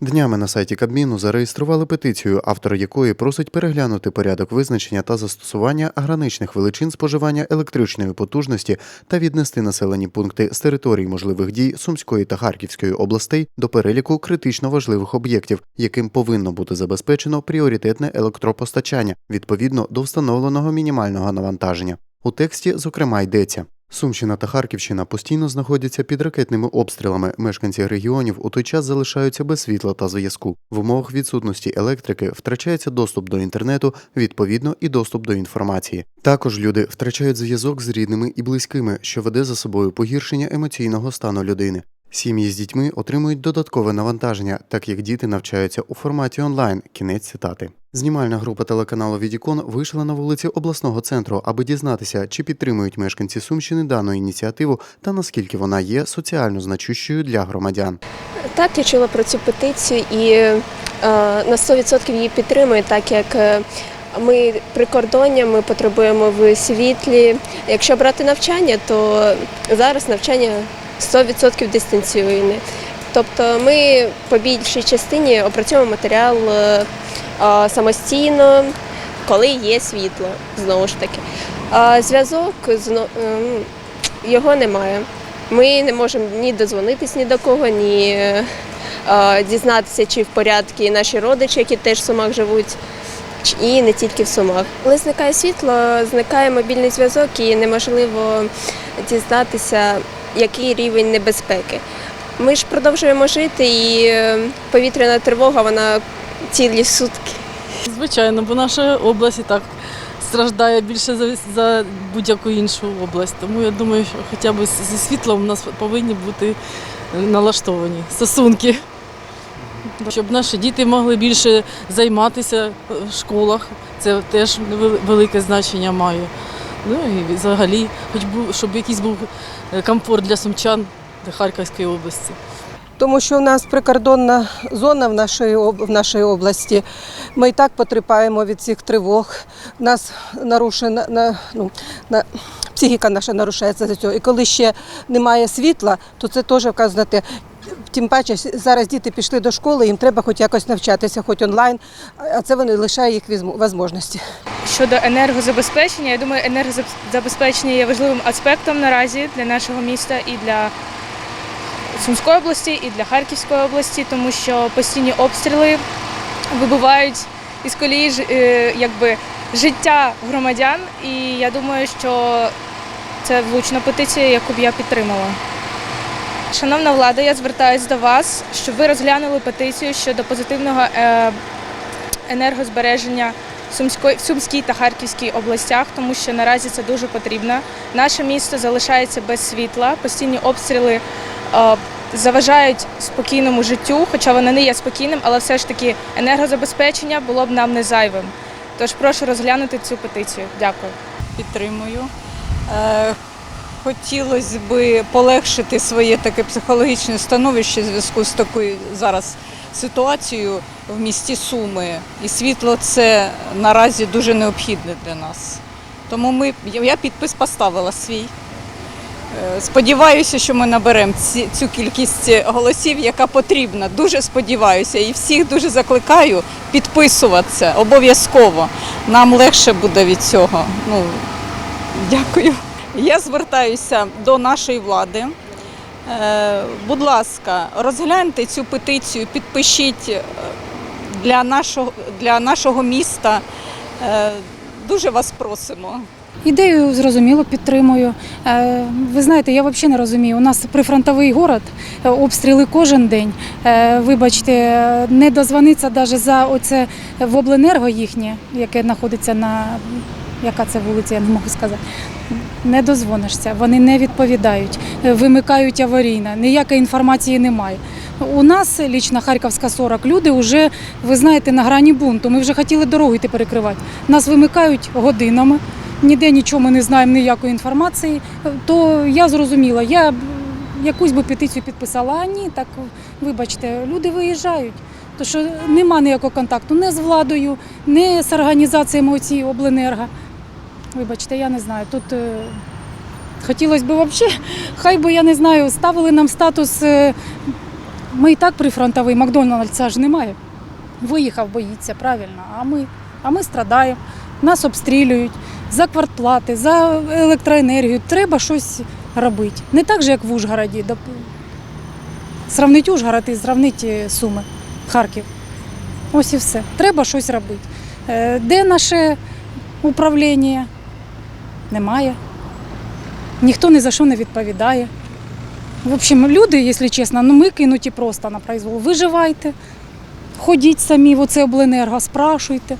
Днями на сайті Кабміну зареєстрували петицію, автор якої просить переглянути порядок визначення та застосування граничних величин споживання електричної потужності та віднести населені пункти з територій можливих дій Сумської та Харківської областей до переліку критично важливих об'єктів, яким повинно бути забезпечено пріоритетне електропостачання відповідно до встановленого мінімального навантаження. У тексті, зокрема, йдеться. Сумщина та Харківщина постійно знаходяться під ракетними обстрілами. Мешканці регіонів у той час залишаються без світла та зв'язку. В умовах відсутності електрики втрачається доступ до інтернету, відповідно, і доступ до інформації. Також люди втрачають зв'язок з рідними і близькими, що веде за собою погіршення емоційного стану людини. Сім'ї з дітьми отримують додаткове навантаження, так як діти навчаються у форматі онлайн. Кінець цитати. Знімальна група телеканалу Відікон вийшла на вулиці обласного центру, аби дізнатися, чи підтримують мешканці Сумщини дану ініціативу та наскільки вона є соціально значущою для громадян. Так, я чула про цю петицію і е, на 100% її підтримую, так як е, ми прикордоння, ми потребуємо в світлі. Якщо брати навчання, то зараз навчання 100% дистанційне. Тобто ми по більшій частині опрацьовуємо матеріал е, самостійно, коли є світло, знову ж таки. А зв'язок ем, його немає. Ми не можемо ні дозвонитись ні до кого, ні е, дізнатися, чи в порядку наші родичі, які теж в Сумах живуть, ч- і не тільки в Сумах. Коли зникає світло, зникає мобільний зв'язок і неможливо дізнатися, який рівень небезпеки. Ми ж продовжуємо жити, і е, повітряна тривога вона цілі сутки. Звичайно, бо наша область і так страждає більше за, за будь-яку іншу область. Тому я думаю, що хоча б зі світлом у нас повинні бути налаштовані стосунки. Щоб наші діти могли більше займатися в школах, це теж велике значення має. Ну і взагалі, хоч був, щоб якийсь був е, комфорт для сумчан для Харківської області. тому що у нас прикордонна зона в нашій, в нашій області. Ми і так потерпаємо від цих тривог. У нас нарушена на, ну, на, психіка наша нарушається за цього. І коли ще немає світла, то це теж вказує на те. Тим паче зараз діти пішли до школи, їм треба хоч якось навчатися, хоч онлайн, а це вони лишає їх можливості. Щодо енергозабезпечення, я думаю, енергозабезпечення є важливим аспектом наразі для нашого міста і для Сумської області, і для Харківської області, тому що постійні обстріли вибивають із колії е, якби, життя громадян. І я думаю, що це влучна петиція, яку б я підтримала. Шановна влада, я звертаюся до вас, щоб ви розглянули петицію щодо позитивного е, енергозбереження в Сумській та Харківській областях, тому що наразі це дуже потрібно. Наше місто залишається без світла, постійні обстріли е, заважають спокійному життю, хоча воно не є спокійним, але все ж таки енергозабезпечення було б нам не зайвим. Тож прошу розглянути цю петицію. Дякую. підтримую. Хотілося б полегшити своє таке психологічне становище в зв'язку з такою зараз ситуацією в місті Суми. І світло це наразі дуже необхідне для нас. Тому ми, я підпис поставила свій. Е, Сподіваюся, що ми наберемо цю кількість голосів, яка потрібна. Дуже сподіваюся. І всіх дуже закликаю підписуватися обов'язково. Нам легше буде від цього. Ну, дякую. Я звертаюся до нашої влади. Е, будь ласка, розгляньте цю петицію, підпишіть е, для нашого, для нашого міста. Е, дуже вас просимо. Ідею зрозуміло підтримую. Ви знаєте, я взагалі не розумію. У нас прифронтовий город, обстріли кожен день. Вибачте, не дозвониться навіть за оце в обленерго їхнє, яке знаходиться на яка це вулиця, я не можу сказати. Не дозвонишся, вони не відповідають, е, вимикають аварійно, ніякої інформації немає. У нас лічно Харківська 40, люди вже, ви знаєте, на грані бунту. Ми вже хотіли дорогу йти перекривати. Нас вимикають годинами ніде нічого ми не знаємо, ніякої інформації, то я зрозуміла, я якусь би петицію підписала, а ні, так вибачте, люди виїжджають. То що нема ніякого контакту не з владою, не з організаціями оці обленерго. Вибачте, я не знаю. Тут е, хотілося б взагалі, хай би я не знаю, ставили нам статус е, Ми і так прифронтовий, Макдональдса ж немає. Виїхав, боїться, правильно. А ми, а ми страдаємо, нас обстрілюють за квартплати, за електроенергію. Треба щось робити. Не так же, як в Ужгороді. Сравнить Ужгород і зравнить е, Суми, Харків. Ось і все. Треба щось робити. Е, Де наше управління? Немає. Ніхто ні за що не відповідає. В общем, люди, якщо чесно, ну ми кинуті просто на произвол. Виживайте, ходіть самі в оце обленерго, спрашуйте.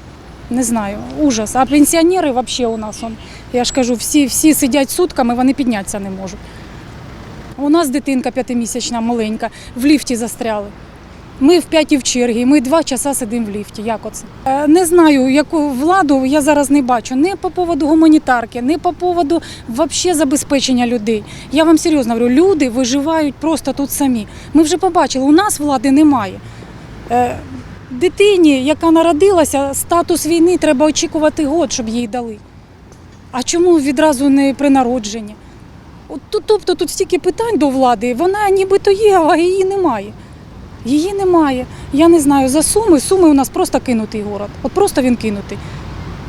Не знаю, ужас. А пенсіонери взагалі у нас, он, я ж кажу, всі, всі сидять сутками, вони піднятися не можуть. У нас дитинка п'ятимісячна маленька, в ліфті застряли. Ми в п'ятій в чергі, ми два часа сидимо в ліфті. Як оце? Е, Не знаю, яку владу я зараз не бачу. Не по поводу гуманітарки, не по поводу вообще забезпечення людей. Я вам серйозно говорю, люди виживають просто тут самі. Ми вже побачили, у нас влади немає. Е, Дитині, яка народилася, статус війни треба очікувати год, щоб їй дали. А чому відразу не при народженні? Тобто тут стільки питань до влади, вона нібито є, а її немає. Її немає. Я не знаю, за Суми. Суми у нас просто кинутий город. От просто він кинутий.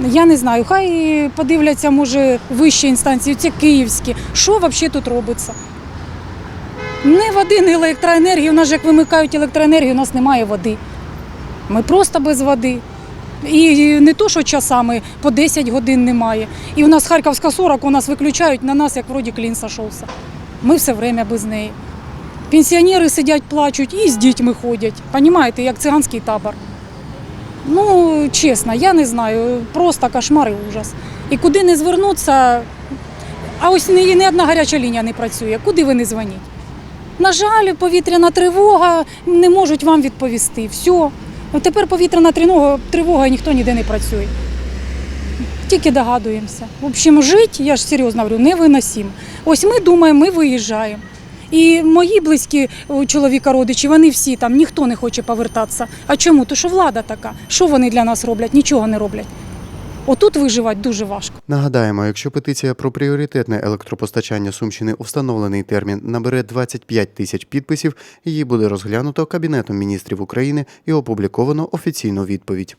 Я не знаю, хай подивляться, може, вищі інстанції, це київські. Що взагалі тут робиться? Не води, не електроенергії. У нас же як вимикають електроенергію, у нас немає води. Ми просто без води. І не то, що часами по 10 годин немає. І у нас Харківська 40, у нас виключають на нас, як вроді клін сошовся. Ми все время без неї. Пенсіонери сидять, плачуть і з дітьми ходять. Понімаєте, як циганський табор. Ну, чесно, я не знаю, просто кошмар і ужас. І куди не звернутися, а ось ні, ні одна гаряча лінія не працює. Куди ви не дзвоніть? На жаль, повітряна тривога не можуть вам відповісти. Все. Тепер повітряна тривога, тривога і ніхто ніде не працює. Тільки догадуємося. В общем, жити, я ж серйозно говорю, невиносимо. Ось ми думаємо, ми виїжджаємо. І мої близькі у чоловіка родичі, вони всі там, ніхто не хоче повертатися. А чому? То що влада така. Що вони для нас роблять? Нічого не роблять. Отут виживати дуже важко. Нагадаємо, якщо петиція про пріоритетне електропостачання Сумщини у встановлений термін набере 25 тисяч підписів, її буде розглянуто Кабінетом міністрів України і опубліковано офіційну відповідь.